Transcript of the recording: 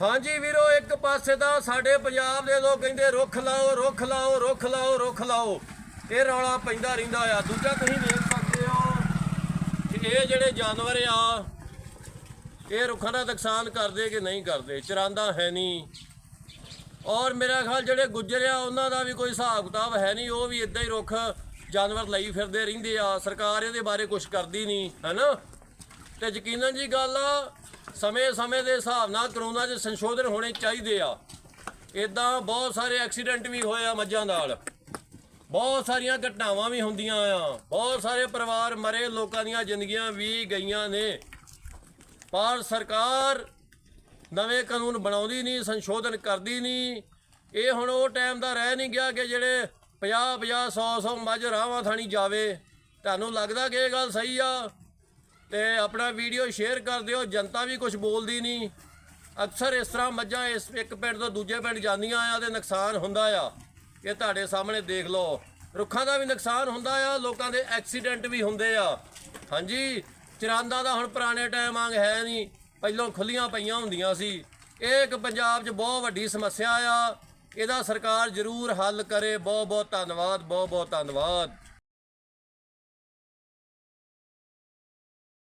ਹਾਂਜੀ ਵੀਰੋ, ਇੱਕ ਪਾਸੇ ਤਾਂ ਸਾਡੇ ਪੰਜਾਬ ਦੇ ਲੋਕ ਕਹਿੰਦੇ, ਰੁੱਖ ਲਾਓ ਰੁੱਖ ਲਾਓ ਰੁੱਖ ਲਾਓ ਰੁੱਖ ਲਾਓ। ਇਹ ਰੌਲਾ ਪੈਂਦਾ ਰਹਿੰਦਾ ਆ। ਦੂਜਾ ਤੁਸੀਂ ਵੇਖ ਸਕਦੇ ਹੋ ਕਿ ਇਹ ਜਿਹੜੇ ਜਾਨਵਰ ਆ, ਇਹ ਰੁੱਖਾਂ ਦਾ ਨੁਕਸਾਨ ਕਰਦੇ ਕਿ ਨਹੀਂ ਕਰਦੇ? ਚਰਾਂਦਾ ਹੈ ਨਹੀਂ। ਔਰ ਮੇਰਾ ਖਿਆਲ ਜਿਹੜੇ ਗੁੱਜਰ ਆ, ਉਹਨਾਂ ਦਾ ਵੀ ਕੋਈ ਹਿਸਾਬ ਕਿਤਾਬ ਹੈ ਨਹੀਂ। ਉਹ ਵੀ ਇਦਾਂ ਹੀ ਰੁੱਖ ਜਾਨਵਰ ਲਈ ਫਿਰਦੇ ਰਹਿੰਦੇ ਆ। ਸਰਕਾਰ ਇਹਦੇ ਬਾਰੇ ਕੁਝ ਕਰਦੀ ਨਹੀਂ, ਹੈਨਾ? ਤੇ ਯਕੀਨਨ ਜੀ ਗੱਲ ਆ ਸਮੇਂ-ਸਮੇਂ ਦੇ ਹਿਸਾਬ ਨਾਲ ਕਾਨੂੰਨਾਂ 'ਚ ਸੰਸ਼ੋਧਨ ਹੋਣੇ ਚਾਹੀਦੇ ਆ। ਇਦਾਂ ਬਹੁਤ ਸਾਰੇ ਐਕਸੀਡੈਂਟ ਵੀ ਹੋਏ ਆ ਮੱਝਾਂ ਨਾਲ। ਬਹੁਤ ਸਾਰੀਆਂ ਘਟਨਾਵਾਂ ਵੀ ਹੁੰਦੀਆਂ ਆ। ਬਹੁਤ ਸਾਰੇ ਪਰਿਵਾਰ ਮਰੇ, ਲੋਕਾਂ ਦੀਆਂ ਜ਼ਿੰਦਗੀਆਂ ਵੀ ਗਈਆਂ ਨੇ। ਪਰ ਸਰਕਾਰ ਨਵੇਂ ਕਾਨੂੰਨ ਬਣਾਉਂਦੀ ਨਹੀਂ, ਸੰਸ਼ੋਧਨ ਕਰਦੀ ਨਹੀਂ। ਇਹ ਹੁਣ ਉਹ ਟਾਈਮ ਦਾ ਰਹਿ ਨਹੀਂ ਗਿਆ ਕਿ ਜਿਹੜੇ 50 50 100 100 ਮੱਝ ਰਾਵਾਂ ਥਾਣੀ ਜਾਵੇ। ਤੁਹਾਨੂੰ ਲੱਗਦਾ ਕਿ ਇਹ ਗੱਲ ਸਹੀ ਆ? ਤੇ ਆਪਣਾ ਵੀਡੀਓ ਸ਼ੇਅਰ ਕਰ ਦਿਓ, ਜਨਤਾ ਵੀ ਕੁਝ ਬੋਲਦੀ ਨਹੀਂ। ਅਕਸਰ ਇਸ ਤਰ੍ਹਾਂ ਮੱਝਾਂ ਇਸ ਇੱਕ ਪਿੰਡ ਤੋਂ ਦੂਜੇ ਪਿੰਡ ਜਾਂਦੀਆਂ ਆ ਤੇ ਨੁਕਸਾਨ ਹੁੰਦਾ ਆ। ਇਹ ਤੁਹਾਡੇ ਸਾਹਮਣੇ ਦੇਖ ਲਓ। ਰੁੱਖਾਂ ਦਾ ਵੀ ਨੁਕਸਾਨ ਹੁੰਦਾ ਆ, ਲੋਕਾਂ ਦੇ ਐਕਸੀਡੈਂਟ ਵੀ ਹੁੰਦੇ ਆ। ਹਾਂਜੀ, ਚਰਾਂਦਾ ਦਾ ਹੁਣ ਪੁਰਾਣੇ ਟਾਈਮ ਵਾਂਗ ਹੈ ਨਹੀਂ। ਪਹਿਲਾਂ ਖੁੱਲੀਆਂ ਪਈਆਂ ਹੁੰਦੀਆਂ ਸੀ। ਇਹ ਇੱਕ ਪੰਜਾਬ 'ਚ ਬਹੁਤ ਵੱਡੀ ਸਮੱਸਿਆ ਆ। ਇਹਦਾ ਸਰਕਾਰ ਜ਼ਰੂਰ ਹੱਲ ਕਰੇ। ਬਹੁਤ ਬਹੁਤ ਧੰਨਵਾਦ ਬਹੁਤ ਬਹੁਤ ਧੰਨਵਾਦ।